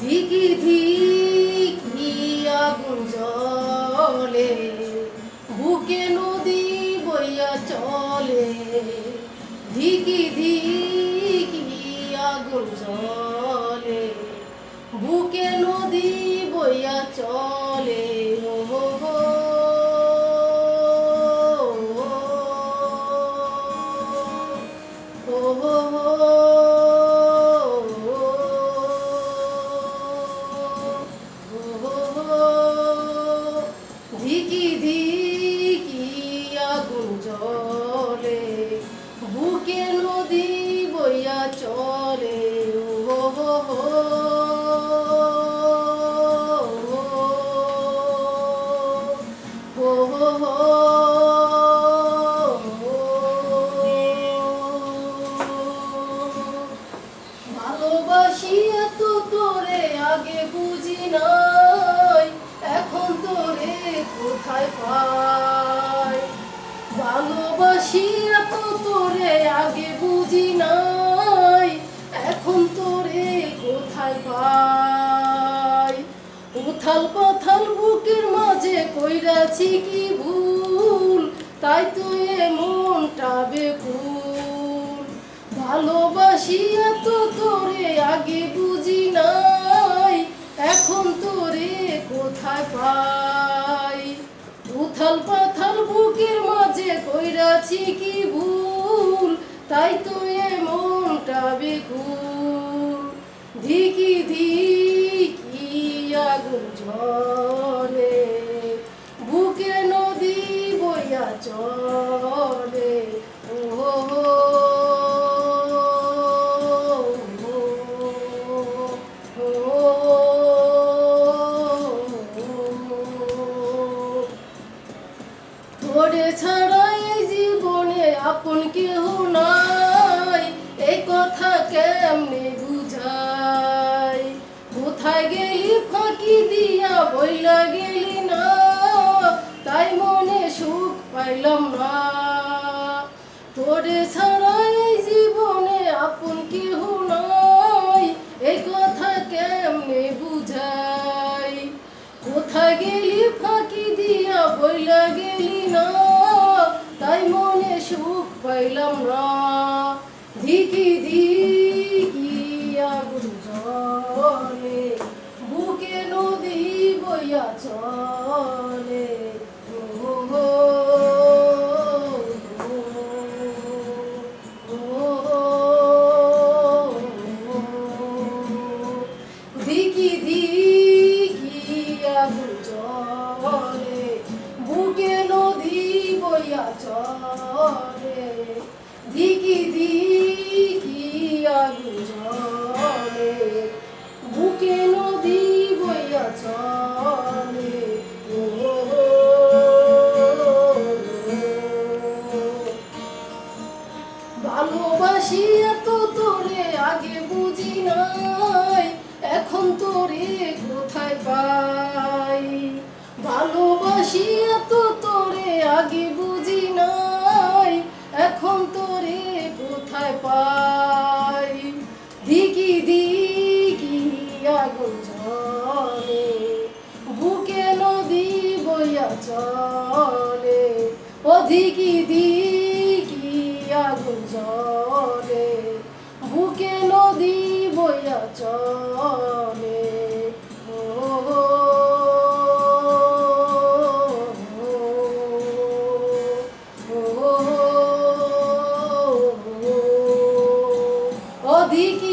ধিকি ধিকি আগুন জলে বুকে নদী বইয়া চলে ধিকি ধিকি আগুন জলে বুকে নদী বইয়া চলে ও হো হো। চলে ও হো হো তোরে আগে বুঝি এখন কোথায় পাই? এত তোরে আগে বুঝি পাই উথাল পাথাল বুকের মাঝে কইরাছি কি ভুল? তাই তো এ মনটা বেকুল। ভালোবাসি এত তোরে আগে বুঝি নাই, এখন তোরে কোথায় পাই? উথাল পাথাল বুকের মাঝে কইরাছি কি ভুল? তাই তো এ মনটা বেকুল। ধিকি ধিকি আগুন ঝরে বুকে নদী বইয়া চলে। ও ছাড়া এই জীবনে আপন কেহ নাই। এই কথা কেমনে বইলা গেলি না, তাই মনে সুখ পাইলাম না। তোরে ছাড়া এই জীবনে আপন কেহ নাই এই কথা কেমনে বুঝাই? কোথায় গেলি ফাঁকি দিয়া, বইলা গেলি না, তাই মনে সুখ পাইলাম না। ধিকি ধিকি বইয়া চলে দিকি দিকি আগুন চলে বুকে নদী বইয়া চলে। দিকি দিকি আগুন তোরে কোথায় পাই? ভালোবাসি এত তোরে, আগে বুঝি নাই। এখন তোরে কোথায় পাই? দিকি দিকি আগুন ঝরে বুকে নদী বইয়া চলে। ও দিকি দিকি আগুন জলে বুকে নদী বইয়া চলে। ও দিকি